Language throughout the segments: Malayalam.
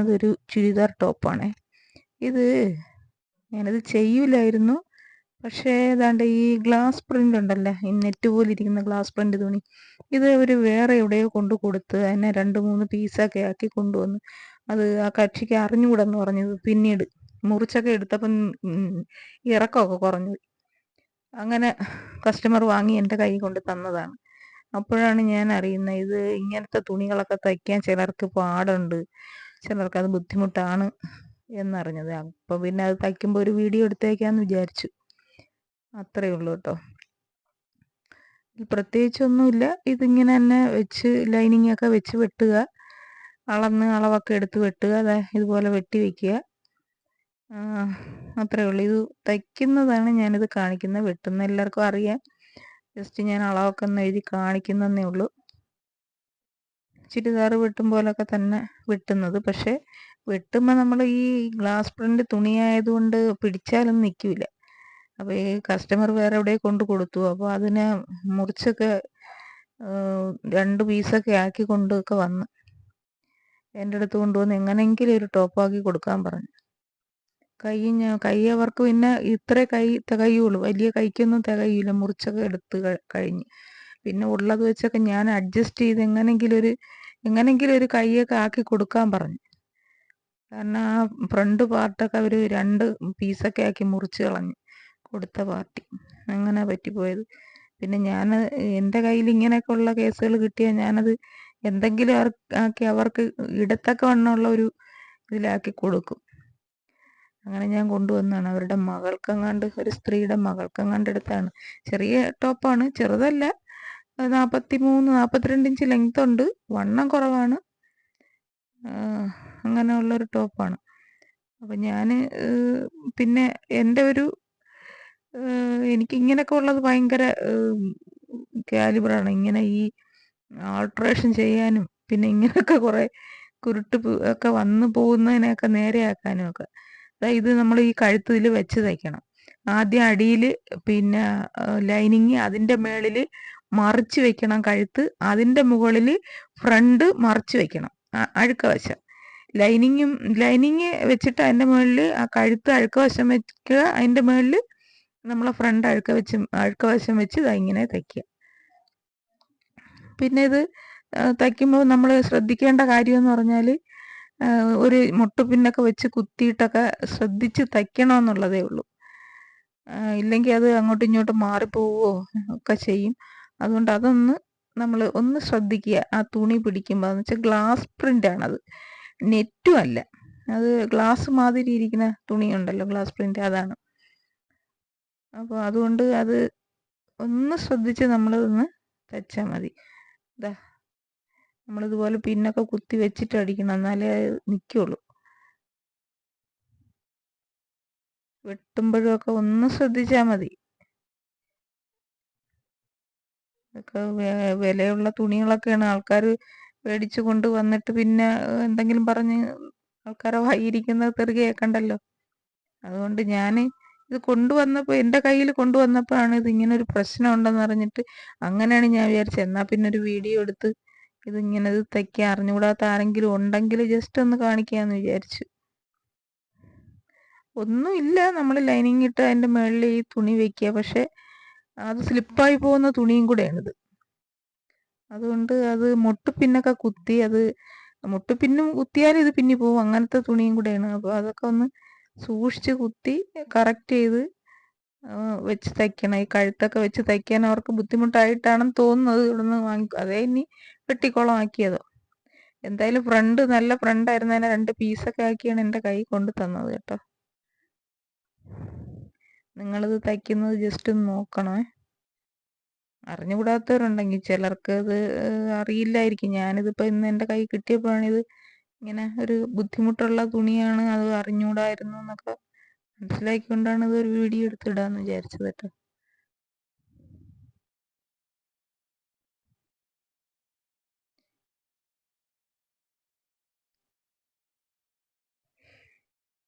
കാണിക്കുന്നത് ഒരു ചുരിദാർ ടോപ്പാണ്. ഇത് ഞാനത് ചെയ്യില്ലായിരുന്നു പക്ഷേ ഏതാണ്ട് ഈ ഗ്ലാസ് പ്രിന്റ് ഉണ്ടല്ലോ ഈ നെറ്റ് പോലെ ഇരിക്കുന്ന ഗ്ലാസ് പ്രിന്റ് തുണി ഇത് അവർ വേറെ എവിടെയോ കൊണ്ട് കൊടുത്ത് അതിനെ രണ്ട് മൂന്ന് പീസൊക്കെ ആക്കി കൊണ്ടുവന്ന് അത് ആ കക്ഷിക്ക് അറിഞ്ഞുകൂടെന്ന് പറഞ്ഞത് പിന്നീട്. മുറിച്ചൊക്കെ എടുത്തപ്പം ഇറക്കമൊക്കെ കുറഞ്ഞു. അങ്ങനെ കസ്റ്റമർ വാങ്ങി എന്റെ കൈ കൊണ്ട് തന്നതാണ്. അപ്പോഴാണ് ഞാൻ അറിയുന്നത് ഇത് ഇങ്ങനത്തെ തുണികളൊക്കെ തയ്ക്കാൻ ചിലർക്ക് പാടുണ്ട്. ചിലർക്ക് അത് ബുദ്ധിമുട്ടാണ് എന്നറിഞ്ഞത്. അപ്പോൾ പിന്നെ അത് തയ്ക്കുമ്പോൾ ഒരു വീഡിയോ എടുത്തേക്കാന്ന് വിചാരിച്ചു. അത്രയേ ഉള്ളൂ കേട്ടോ പ്രത്യേകിച്ചൊന്നുമില്ല. ഇതിങ്ങനെ തന്നെ വെച്ച് ലൈനിങ് ഒക്കെ വെച്ച് വെട്ടുക. അളന്ന് അളവൊക്കെ എടുത്ത് വെട്ടുക. അതെ ഇതുപോലെ വെട്ടി വയ്ക്കുക അത്രയേ ഉള്ളൂ. ഇത് തയ്ക്കുന്നതാണ് ഞാനിത് കാണിക്കുന്നത് വെട്ടുന്ന എല്ലാവർക്കും അറിയാം. ജസ്റ്റ് ഞാൻ അളവൊക്കെ ഒന്ന് എഴുതി കാണിക്കുന്നതേ ഉള്ളൂ. ചുരിദാർ വെട്ടും പോലൊക്കെ തന്നെ വെട്ടുന്നത്. പക്ഷേ വെട്ടുമ്പോൾ നമ്മൾ ഈ ഗ്ലാസ് പ്രിന്റ് തുണിയായതുകൊണ്ട് പിടിച്ചാലും നിൽക്കില്ല അപ്പോൾ ഈ കസ്റ്റമർ വേറെ എവിടെ കൊണ്ട് കൊടുത്തു. അപ്പോൾ അതിനെ മുറിച്ചൊക്കെ രണ്ട് പീസൊക്കെ ആക്കി കൊണ്ടൊക്കെ വന്ന് എന്റെ അടുത്ത് കൊണ്ടുവന്ന് എങ്ങനെയെങ്കിലും ഒരു ടോപ്പാക്കി കൊടുക്കാൻ പറഞ്ഞു. കൈ ഞാൻ കൈ അവർക്ക് പിന്നെ ഇത്ര കൈ തികയുള്ളൂ. വലിയ കൈക്കൊന്നും തികയില്ല മുറിച്ചൊക്കെ എടുത്ത് കഴിഞ്ഞ്. പിന്നെ ഉള്ളത് വെച്ചൊക്കെ ഞാൻ അഡ്ജസ്റ്റ് ചെയ്ത് എങ്ങനെങ്കിലും ഒരു എങ്ങനെങ്കിലും ഒരു കൈയൊക്കെ ആക്കി കൊടുക്കാൻ പറഞ്ഞു. കാരണം ആ ഫ്രണ്ട് പാർട്ടൊക്കെ അവർ രണ്ട് പീസൊക്കെ ആക്കി മുറിച്ച് കളഞ്ഞു കൊടുത്ത പാർട്ടി. അങ്ങനെ പറ്റിപ്പോയത് പിന്നെ ഞാൻ എന്റെ കയ്യിൽ ഇങ്ങനെയൊക്കെ ഉള്ള കേസുകൾ കിട്ടിയാൽ ഞാനത് എന്തെങ്കിലും ആക്കി അവർക്ക് ഇടത്തൊക്കെ വണ്ണമുള്ള ഒരു ഇതിലാക്കി കൊടുക്കും. അങ്ങനെ ഞാൻ കൊണ്ടുവന്നാണ്. അവരുടെ മകൾക്കെങ്ങാണ്ട് ഒരു സ്ത്രീയുടെ മകൾക്കെങ്ങാണ്ട് എടുത്താണ്. ചെറിയ ടോപ്പാണ് ചെറുതല്ല. നാൽപ്പത്തി മൂന്ന് നാൽപ്പത്തിരണ്ട് ഇഞ്ച് ലെങ്ത് ഉണ്ട്. വണ്ണം കുറവാണ്. അങ്ങനെയുള്ളൊരു ടോപ്പാണ് അപ്പം ഞാൻ പിന്നെ എന്റെ ഒരു എനിക്ക് ഇങ്ങനെയൊക്കെ ഉള്ളത് ഭയങ്കര കാലിബറാണ് ഇങ്ങനെ ഈ ആൾട്രേഷൻ ചെയ്യാനും പിന്നെ ഇങ്ങനെയൊക്കെ കുറേ കുരുട്ട് ഒക്കെ വന്നു പോകുന്നതിനെയൊക്കെ നേരെയാക്കാനും ഒക്കെ. അതായത് ഇത് നമ്മൾ ഈ കഴുത്തിൽ വെച്ച് തയ്ക്കണം. ആദ്യം അടിയിൽ പിന്നെ ലൈനിങ് അതിന്റെ മേളിൽ മറിച്ച് വെക്കണം കഴുത്ത്. അതിന്റെ മുകളിൽ ഫ്രണ്ട് മറിച്ച് വെക്കണം. അഴുക്ക വശം. ലൈനിങ്ങും ലൈനിങ് വെച്ചിട്ട് അതിന്റെ മുകളിൽ ആ കഴുത്ത് അഴുക്ക വശം വെക്കുക. അതിന്റെ മുകളിൽ നമ്മളെ ഫ്രണ്ട് അഴുക്ക വെച്ച് അഴുക്ക വശം വെച്ച് ഇങ്ങനെ തയ്ക്കുക. പിന്നെ ഇത് തയ്ക്കുമ്പോൾ നമ്മൾ ശ്രദ്ധിക്കേണ്ട കാര്യം എന്ന് പറഞ്ഞാൽ ഒരു മുട്ടുപിന്നൊക്കെ വെച്ച് കുത്തിയിട്ടൊക്കെ ശ്രദ്ധിച്ച് തയ്ക്കണമെന്നുള്ളതേ ഉള്ളൂ. ഇല്ലെങ്കിൽ അത് അങ്ങോട്ടും ഇങ്ങോട്ടും മാറിപ്പോവുകയോ ഒക്കെ ചെയ്യും. അതുകൊണ്ട് അതൊന്ന് നമ്മൾ ഒന്ന് ശ്രദ്ധിക്കുക. ആ തുണി പിടിക്കുമ്പോൾ എന്ന് വെച്ചാൽ ഗ്ലാസ് പ്രിന്റാണത് നെറ്റും അല്ല. അത് ഗ്ലാസ് മാതിരി ഇരിക്കുന്ന തുണിയുണ്ടല്ലോ ഗ്ലാസ് പ്രിന്റ് അതാണ്. അപ്പോൾ അതുകൊണ്ട് അത് ഒന്ന് ശ്രദ്ധിച്ച് നമ്മളതൊന്ന് തച്ചാൽ മതി. ഇതാ നമ്മളിതുപോലെ പിന്നൊക്കെ കുത്തി വെച്ചിട്ട് അടിക്കണം. എന്നാലേ നിൽക്കുള്ളൂ വെട്ടുമ്പോഴും ഒക്കെ ഒന്ന് ശ്രദ്ധിച്ചാൽ മതി. ഇതൊക്കെ വിലയുള്ള തുണികളൊക്കെയാണ് ആൾക്കാർ മേടിച്ചു കൊണ്ട് വന്നിട്ട് പിന്നെ എന്തെങ്കിലും പറഞ്ഞ് ആൾക്കാരെ വായിരിക്കുന്നത് തെറി കേൾക്കണ്ടല്ലോ അതുകൊണ്ട് ഞാൻ ഇത് കൊണ്ടുവന്നപ്പോൾ എന്റെ കയ്യിൽ കൊണ്ടുവന്നപ്പോഴാണ് ഇത് ഇങ്ങനെ ഒരു പ്രശ്നം ഉണ്ടെന്ന് അറിഞ്ഞിട്ട് അങ്ങനെയാണ് ഞാൻ വിചാരിച്ചത്. എന്നാൽ പിന്നെ ഒരു വീഡിയോ എടുത്ത് ഇതിങ്ങനെ ഇത് തയ്ക്കാൻ അറിഞ്ഞുകൂടാത്ത ആരെങ്കിലും ഉണ്ടെങ്കിൽ ജസ്റ്റ് ഒന്ന് കാണിക്കാമെന്ന് വിചാരിച്ചു. ഒന്നുമില്ല. നമ്മൾ ലൈനിങ് ഇട്ട് അതിന്റെ മുകളിൽ ഈ തുണി വെക്കുക. പക്ഷേ അത് സ്ലിപ്പായി പോകുന്ന തുണിയും കൂടെയാണിത്. അതുകൊണ്ട് അത് മുട്ടുപിന്നൊക്കെ കുത്തി അത് മുട്ടുപിന്നും കുത്തിയാലും ഇത് പിന്നി പോകും അങ്ങനത്തെ തുണിയും കൂടെയാണ്. അപ്പോൾ അതൊക്കെ ഒന്ന് സൂക്ഷിച്ച് കുത്തി കറക്റ്റ് ചെയ്ത് വെച്ച് തയ്ക്കണം. ഈ കഴുത്തൊക്കെ വെച്ച് തയ്ക്കാൻ അവർക്ക് ബുദ്ധിമുട്ടായിട്ടാണെന്ന് തോന്നുന്നത് ഇവിടുന്ന് വാങ്ങി അതേ ഇനി വെട്ടിക്കോളം ആക്കിയതോ എന്തായാലും ഫ്രണ്ട് നല്ല ഫ്രണ്ട് ആയിരുന്നതിനെ രണ്ട് പീസൊക്കെ ആക്കിയാണ് എന്റെ കൈ കൊണ്ട് തന്നത് കേട്ടോ. നിങ്ങളിത് തയ്ക്കുന്നത് ജസ്റ്റ് ഒന്ന് നോക്കണേ. അറിഞ്ഞുകൂടാത്തവരുണ്ടെങ്കിൽ ചിലർക്ക് അത് അറിയില്ലായിരിക്കും. ഞാനിതിപ്പോൾ ഇന്ന് എന്റെ കൈ കിട്ടിയപ്പോഴാണിത് ഇങ്ങനെ ഒരു ബുദ്ധിമുട്ടുള്ള തുണിയാണ് അത് അറിഞ്ഞുകൂടായിരുന്നു എന്നൊക്കെ മനസ്സിലാക്കിക്കൊണ്ടാണ് ഇത് ഒരു വീഡിയോ എടുത്തിടാന്ന് വിചാരിച്ചത് കേട്ടോ.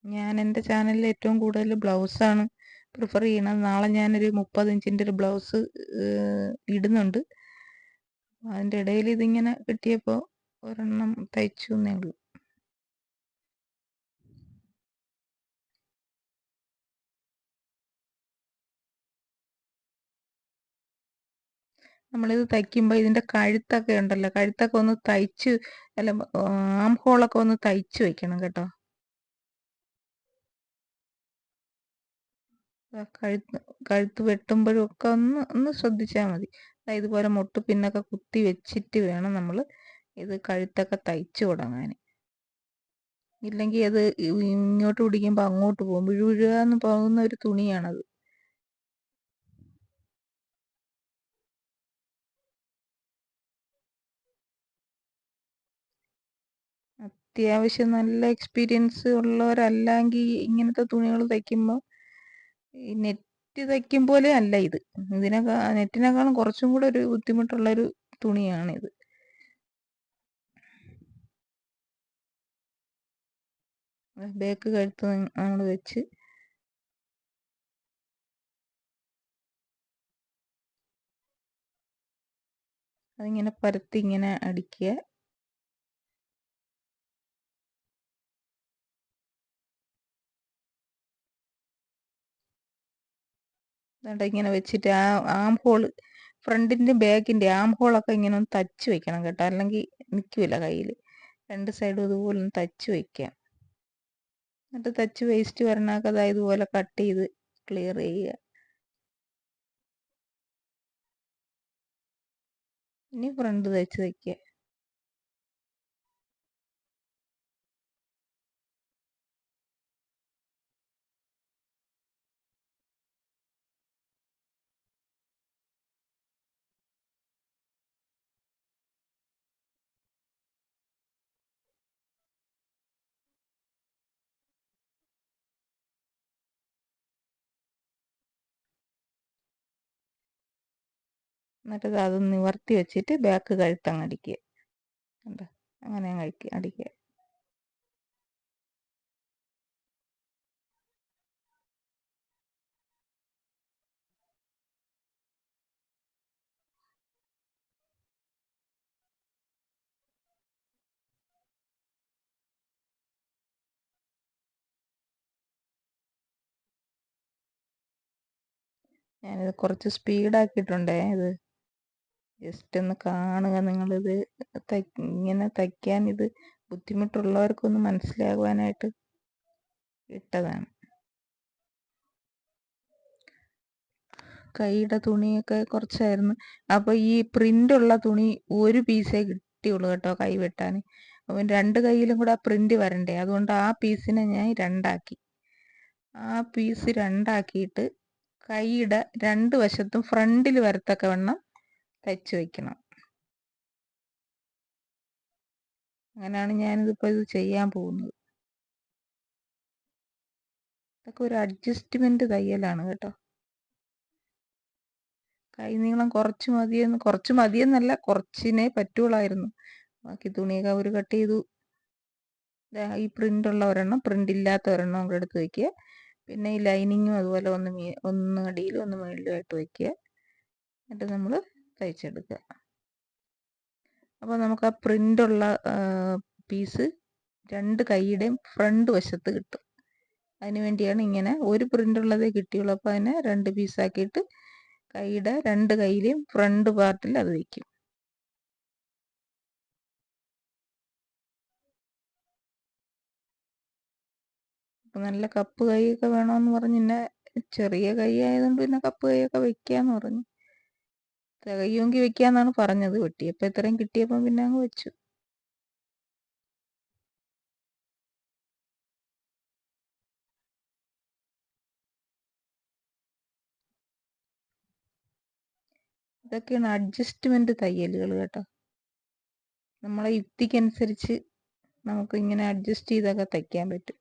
ഞാൻ എന്റെ ചാനലിൽ ഏറ്റവും കൂടുതൽ ബ്ലൗസാണ് പ്രിഫർ ചെയ്യണം. നാളെ ഞാനൊരു മുപ്പത് ഇഞ്ചിന്റെ ഒരു ബ്ലൗസ് ഇടുന്നുണ്ട്. അതിന്റെ ഇടയിൽ ഇതിങ്ങനെ കിട്ടിയപ്പോൾ ഒരെണ്ണം തയ്ച്ചു എന്നേ ഉള്ളൂ. നമ്മളിത് തയ്ക്കുമ്പോൾ ഇതിന്റെ കഴുത്തൊക്കെ ഉണ്ടല്ലോ. കഴുത്തൊക്കെ ഒന്ന് തയ്ച്ച് അല്ല ആം ഹോളൊക്കെ ഒന്ന് തയ്ച്ച് വെക്കണം കേട്ടോ. കഴുത്ത് കഴുത്ത് വെട്ടുമ്പോഴും ഒക്കെ ഒന്ന് ഒന്ന് ശ്രദ്ധിച്ചാൽ മതി. ഇതുപോലെ മുട്ട് പിന്നൊക്കെ കുത്തി വെച്ചിട്ട് വേണം നമ്മൾ ഇത് കഴുത്തൊക്കെ തയ്ച്ച് തുടങ്ങാൻ. ഇല്ലെങ്കിൽ അത് ഇങ്ങോട്ട് പിടിക്കുമ്പോൾ അങ്ങോട്ട് പോകും. വിഴുവിഴുക എന്ന് പോകുന്ന ഒരു തുണിയാണത്. അത്യാവശ്യം നല്ല എക്സ്പീരിയൻസ് ഉള്ളവരല്ലെങ്കിൽ ഇങ്ങനത്തെ തുണികൾ തയ്ക്കുമ്പോൾ ഈ നെറ്റ് തയ്ക്കും പോലെ അല്ല ഇത്. ഇതിനേക്കാൾ നെറ്റിനേക്കാളും കുറച്ചും കൂടെ ഒരു ബുദ്ധിമുട്ടുള്ളൊരു തുണിയാണിത്. ബേക്ക് കഴുത്ത് നമ്മൾ വെച്ച്. അതിങ്ങനെ പരത്തി ഇങ്ങനെ അടിക്കുക. എന്നിട്ട് ഇങ്ങനെ വെച്ചിട്ട് ആ ആം ഹോൾ ഫ്രണ്ടിന്റെ ബാക്കിന്റെ ആം ഹോളൊക്കെ ഇങ്ങനെ ഒന്ന് തച്ച് വെക്കണം കേട്ടോ. അല്ലെങ്കിൽ നിൽക്കില്ല കയ്യിൽ രണ്ട് സൈഡും ഇതുപോലെ ഒന്ന് തച്ച് വെക്കുക എന്നിട്ട് തച്ച് വേസ്റ്റ് വരണമൊക്കെ അതായത് ഇതുപോലെ കട്ട് ചെയ്ത് ക്ലിയർ ചെയ്യുക. ഇനി ഫ്രണ്ട് തയ്ച്ച് വയ്ക്കുക എന്നിട്ട് അത് നിവർത്തി വെച്ചിട്ട് ബാക്ക് കഴുത്തങ്ങ് അടിക്കുക. അങ്ങനെ കഴിക്കുക അടിക്കുക ഞാനിത് കുറച്ച് സ്പീഡാക്കിയിട്ടുണ്ടേ ഇത്. ജസ്റ്റ് ഒന്ന് കാണുക നിങ്ങളിത് ഇങ്ങനെ തയ്ക്കാൻ ഇത് ബുദ്ധിമുട്ടുള്ളവർക്കൊന്ന് മനസ്സിലാകുവാനായിട്ട് ഇട്ടതാണ്. കൈയുടെ തുണിയൊക്കെ കുറച്ചായിരുന്നു. അപ്പോൾ ഈ പ്രിന്റ് ഉള്ള തുണി ഒരു പീസേ കിട്ടിയുള്ളൂ കേട്ടോ കൈ വെട്ടാൻ അപ്പം രണ്ട് കൈയിലും കൂടെ ആ പ്രിന്റ് വരണ്ടേ? അതുകൊണ്ട് ആ പീസിനെ ഞാൻ രണ്ടാക്കി. ആ പീസ് രണ്ടാക്കിയിട്ട് കൈയുടെ രണ്ട് വശത്തും ഫ്രണ്ടിൽ വരത്തക്ക വണ്ണം തയ്ച്ച് വെക്കണം. അങ്ങനെയാണ് ഞാനിതിപ്പോൾ ഇത് ചെയ്യാൻ പോകുന്നത്. ഇതൊക്കെ ഒരു അഡ്ജസ്റ്റ്മെന്റ് തയ്യലാണ് കേട്ടോ. കൈ നീളം കുറച്ച് മതിയെന്ന് കുറച്ച് മതിയെന്നല്ല കുറച്ചിനെ പറ്റുള്ളായിരുന്നു. ബാക്കി തുണിയൊക്കെ ഒരു കട്ട് ചെയ്തു. ഈ പ്രിന്റ് ഉള്ള ഒരെണ്ണം പ്രിന്റ് ഇല്ലാത്ത ഒരെണ്ണം അവിടെ എടുത്ത് വെക്കുക. പിന്നെ ഈ ലൈനിങ്ങും അതുപോലെ ഒന്ന് ഒന്ന് അടിയിലും ഒന്ന് മുകളിലുമായിട്ട് വെക്കുക. എന്നിട്ട് നമ്മൾ തയ്ച്ചെടുക്കുക. അപ്പോൾ നമുക്ക് ആ പ്രിന്റുള്ള പീസ് രണ്ട് കൈയുടെയും ഫ്രണ്ട് വശത്ത് കിട്ടും. അതിന് വേണ്ടിയാണ് ഇങ്ങനെ ഒരു പ്രിന്റുള്ളതേ കിട്ടിയുള്ളൂ. അപ്പോൾ അതിനെ രണ്ട് പീസാക്കിയിട്ട് കൈയുടെ രണ്ട് കൈയിലെയും ഫ്രണ്ട് പാർട്ടിൽ അത് വയ്ക്കും. അപ്പം നല്ല കപ്പ് കൈയൊക്കെ വേണമെന്ന് പറഞ്ഞ് പിന്നെ ചെറിയ കൈ ആയതുകൊണ്ട് പിന്നെ കപ്പ് കൈയൊക്കെ വെക്കാന്ന് പറഞ്ഞു. തികയുമെങ്കിൽ വെക്കാന്നാണ് പറഞ്ഞത്. വെട്ടിയപ്പോൾ ഇത്രയും കിട്ടിയപ്പോ പിന്നെ അങ്ങ് വെച്ചു. ഇതൊക്കെയാണ് അഡ്ജസ്റ്റ്മെന്റ് തയ്യലുകൾ കേട്ടോ. നമ്മളെ യുക്തിക്കനുസരിച്ച് നമുക്ക് ഇങ്ങനെ അഡ്ജസ്റ്റ് ചെയ്തൊക്കെ തയ്ക്കാൻ പറ്റും.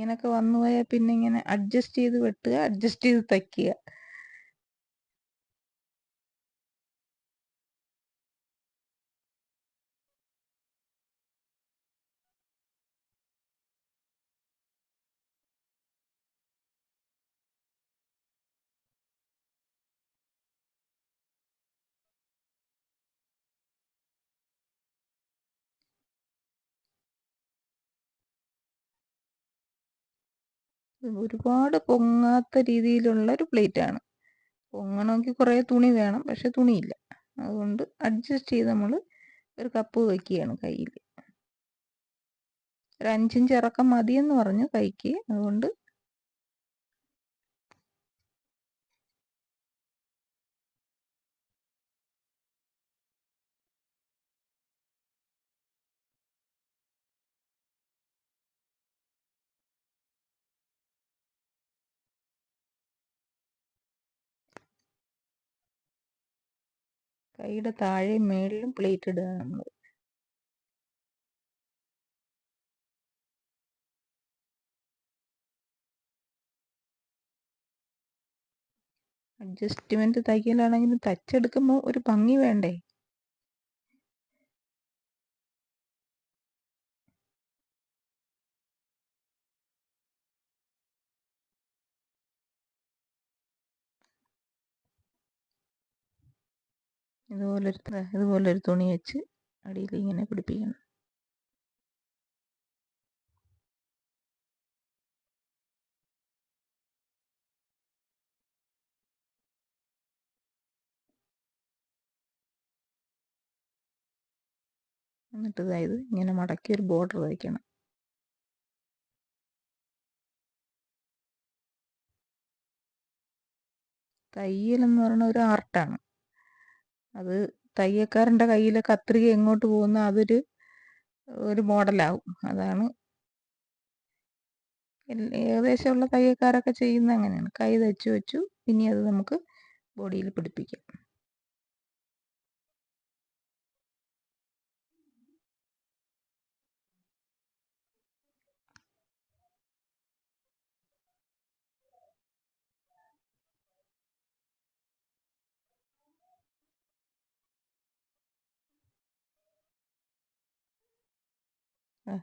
ഇങ്ങനെയൊക്കെ വന്നു പോയാൽ പിന്നെ ഇങ്ങനെ അഡ്ജസ്റ്റ് ചെയ്ത് വെട്ടുക അഡ്ജസ്റ്റ് ചെയ്ത് തയ്ക്കുക. ഒരുപാട് പൊങ്ങാത്ത രീതിയിലുള്ള ഒരു പ്ലേറ്റ് ആണ്. പൊങ്ങണമെങ്കിൽ കുറേ തുണി വേണം പക്ഷെ തുണിയില്ല. അതുകൊണ്ട് അഡ്ജസ്റ്റ് ചെയ്ത് നമ്മൾ ഒരു കപ്പ് വയ്ക്കുകയാണ് കയ്യിൽ ഒരു അഞ്ചിഞ്ച് ഇറക്കം മതിയെന്ന് പറഞ്ഞു കൈക്ക്. അതുകൊണ്ട് കൈയുടെ താഴെയും മേളിലും പ്ലേറ്റ് ഇടുക നമ്മൾ അഡ്ജസ്റ്റ്മെന്റ് തയ്ക്കലാണെങ്കിലും തച്ചെടുക്കുമ്പോൾ ഒരു ഭംഗി വേണ്ടേ? ഇതുപോലൊരു ഇതുപോലൊരു തുണി വെച്ച് അടിയിൽ ഇങ്ങനെ പിടിപ്പിക്കണം. എന്നിട്ട് ഇതായത് ഇങ്ങനെ മടക്കി ഒരു ബോർഡർ തയ്ക്കണം തയ്യൽ എന്ന് പറയുന്ന ഒരു ആർട്ടാണ്. അത് തയ്യക്കാരന്റെ കയ്യിലെ കത്രിക എങ്ങോട്ട് പോകുന്ന അതൊരു ഒരു മോഡലാവും. അതാണ്. ഏകദേശമുള്ള തയ്യക്കാരൊക്കെ ചെയ്യുന്ന അങ്ങനെയാണ്. കൈ തയ്ച്ചു വെച്ചു. ഇനി അത് നമുക്ക് ബോഡിയിൽ പിടിപ്പിക്കാം.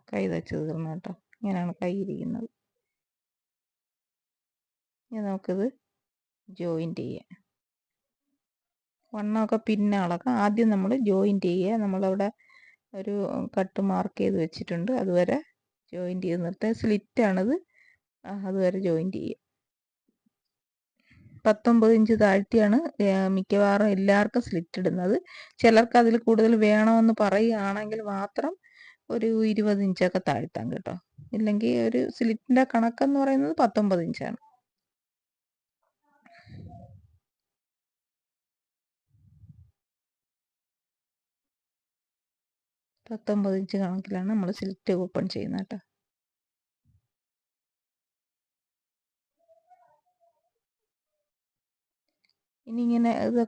കൈ തച്ച് തീർന്നു കേട്ടോ. ഇങ്ങനെയാണ് കൈ ഇരിക്കുന്നത്. ഇനി നമുക്കിത് ജോയിന്റ് ചെയ്യാം. വണ്ണമൊക്കെ പിന്നെ അളക്കാം. ആദ്യം നമ്മൾ ജോയിന്റ് ചെയ്യുക. നമ്മളവിടെ ഒരു കട്ട് മാർക്ക് ചെയ്ത് വെച്ചിട്ടുണ്ട്. അതുവരെ ജോയിന്റ് ചെയ്ത് നിർത്തുക. സ്ലിറ്റാണത് അതുവരെ ജോയിന്റ് ചെയ്യുക പത്തൊമ്പത് ഇഞ്ച് താഴ്ത്തിയാണ് മിക്കവാറും എല്ലാവർക്കും സ്ലിറ്റ് ഇടുന്നത്. ചിലർക്ക് അതിൽ കൂടുതൽ വേണമെന്ന് പറയുകയാണെങ്കിൽ മാത്രം ഒരു ഇരുപത് ഇഞ്ചൊക്കെ താഴ്ത്താം കേട്ടോ. ഇല്ലെങ്കിൽ ഒരു സ്ലിറ്റിന്റെ കണക്കെന്ന് പറയുന്നത് പത്തൊമ്പത് ഇഞ്ചാണ് പത്തൊമ്പത് ഇഞ്ച് കണക്കിലാണ് നമ്മൾ സ്ലിറ്റ് ഓപ്പൺ ചെയ്യുന്നത് കേട്ടോ. ഇനി ഇങ്ങനെ ഇത്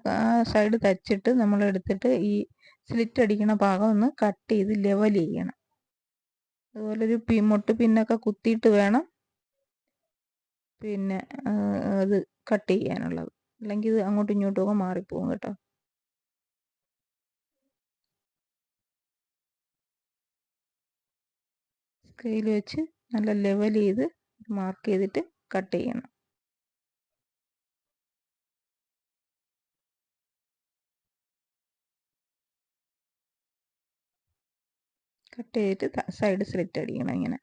സൈഡ് തച്ചിട്ട് നമ്മൾ എടുത്തിട്ട് ഈ സ്ലിറ്റ് അടിക്കുന്ന ഭാഗം ഒന്ന് കട്ട് ചെയ്ത് ലെവൽ ചെയ്യണം. അതുപോലെ ഒരു പി മുട്ട് പിന്നൊക്കെ കുത്തിയിട്ട് വേണം പിന്നെ അത് കട്ട് ചെയ്യാനുള്ളത്. അല്ലെങ്കിൽ ഇത് അങ്ങോട്ടും ഇങ്ങോട്ടും ഒക്കെ മാറിപ്പോകും കേട്ടോ. സ്കെയിൽ വെച്ച് നല്ല ലെവൽ ചെയ്ത് മാർക്ക് ചെയ്തിട്ട് കട്ട് ചെയ്യണം. കട്ട് ചെയ്തിട്ട് സൈഡ് സ്ലിറ്റ് അടിക്കണം ഇങ്ങനെ.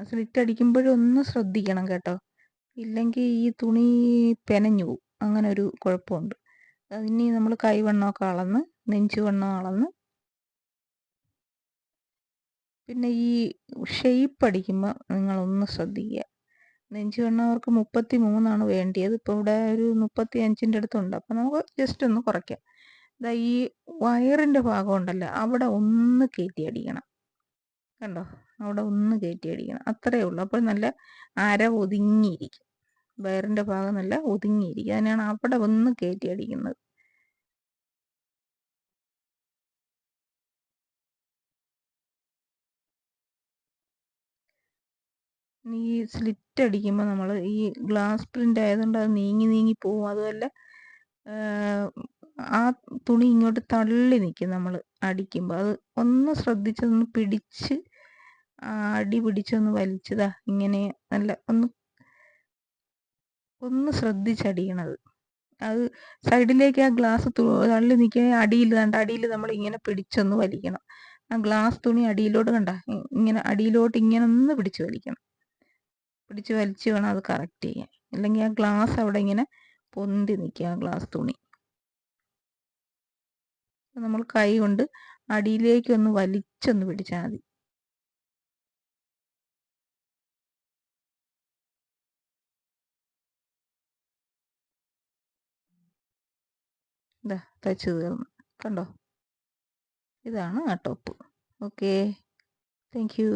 സ്ലിറ്റ് അടിക്കുമ്പോഴൊന്ന് ശ്രദ്ധിക്കണം കേട്ടോ. ഇല്ലെങ്കിൽ ഈ തുണി പെനഞ്ഞു പോകും അങ്ങനെ ഒരു കുഴപ്പമുണ്ട്. ഇനി നമ്മൾ കൈവണ്ണമൊക്കെ അളന്ന് നെഞ്ചുവണ്ണം അളന്ന് പിന്നെ ഈ ഷെയ്പ്പ് അടിക്കുമ്പോൾ നിങ്ങളൊന്ന് ശ്രദ്ധിക്കുക. നെഞ്ചുവണ്ണം അവർക്ക് മുപ്പത്തി മൂന്നാണ് വേണ്ടിയത്. ഇപ്പോൾ ഇവിടെ ഒരു മുപ്പത്തി അഞ്ചിന്റെ അടുത്തുണ്ട്. അപ്പോൾ നമുക്ക് ജസ്റ്റ് ഒന്ന് കുറയ്ക്കാം. ഇതാ ഈ വയറിന്റെ ഭാഗം ഉണ്ടല്ലോ അവിടെ ഒന്ന് കയറ്റി അടിക്കണം. കണ്ടോ? അവിടെ ഒന്ന് കയറ്റി അടിക്കണം. അത്രയേ ഉള്ളൂ. അപ്പോൾ നല്ല അര ഒതുങ്ങിയിരിക്കും. വയറിന്റെ ഭാഗം നല്ല ഒതുങ്ങിയിരിക്കും. അതിനാണ് അവിടെ ഒന്ന് കയറ്റി അടിക്കുന്നത്. ഈ സ്ലിറ്റ് അടിക്കുമ്പോൾ നമ്മൾ ഈ ഗ്ലാസ് പ്രിന്റ് ആയതുകൊണ്ട് അത് നീങ്ങി നീങ്ങി പോവും. അതുമല്ല ആ തുണി ഇങ്ങോട്ട് തള്ളി നിൽക്കും നമ്മൾ അടിക്കുമ്പോൾ അത് ഒന്ന് ശ്രദ്ധിച്ചൊന്ന് പിടിച്ച് അടി പിടിച്ചൊന്ന് വലിച്ചതാ. ഇങ്ങനെ നല്ല ഒന്ന് ഒന്ന് ശ്രദ്ധിച്ചടിയണത് അത് സൈഡിലേക്ക് ആ ഗ്ലാസ് തള്ളി നിൽക്കുക അടിയിൽ കണ്ട അടിയിൽ നമ്മൾ ഇങ്ങനെ പിടിച്ചൊന്ന് വലിക്കണം. ആ ഗ്ലാസ് തുണി അടിയിലോട്ട് കണ്ട ഇങ്ങനെ അടിയിലോട്ട് ഇങ്ങനെ ഒന്ന് പിടിച്ച് വലിക്കണം. പിടിച്ച് വലിച്ച് വേണം അത് കറക്റ്റ് ചെയ്യാൻ. അല്ലെങ്കിൽ ആ ഗ്ലാസ് അവിടെ ഇങ്ങനെ പൊന്തി നിൽക്കുക ആ ഗ്ലാസ് തുണി. നമ്മൾ കൈ കൊണ്ട് അടിയിലേക്കൊന്ന് വലിച്ചൊന്ന് പിടിച്ചാൽ മതി. തയ്ച്ച് തീർന്നു. കണ്ടോ? ഇതാണ് ആ ടോപ്പ്. ഓക്കേ. Thank you.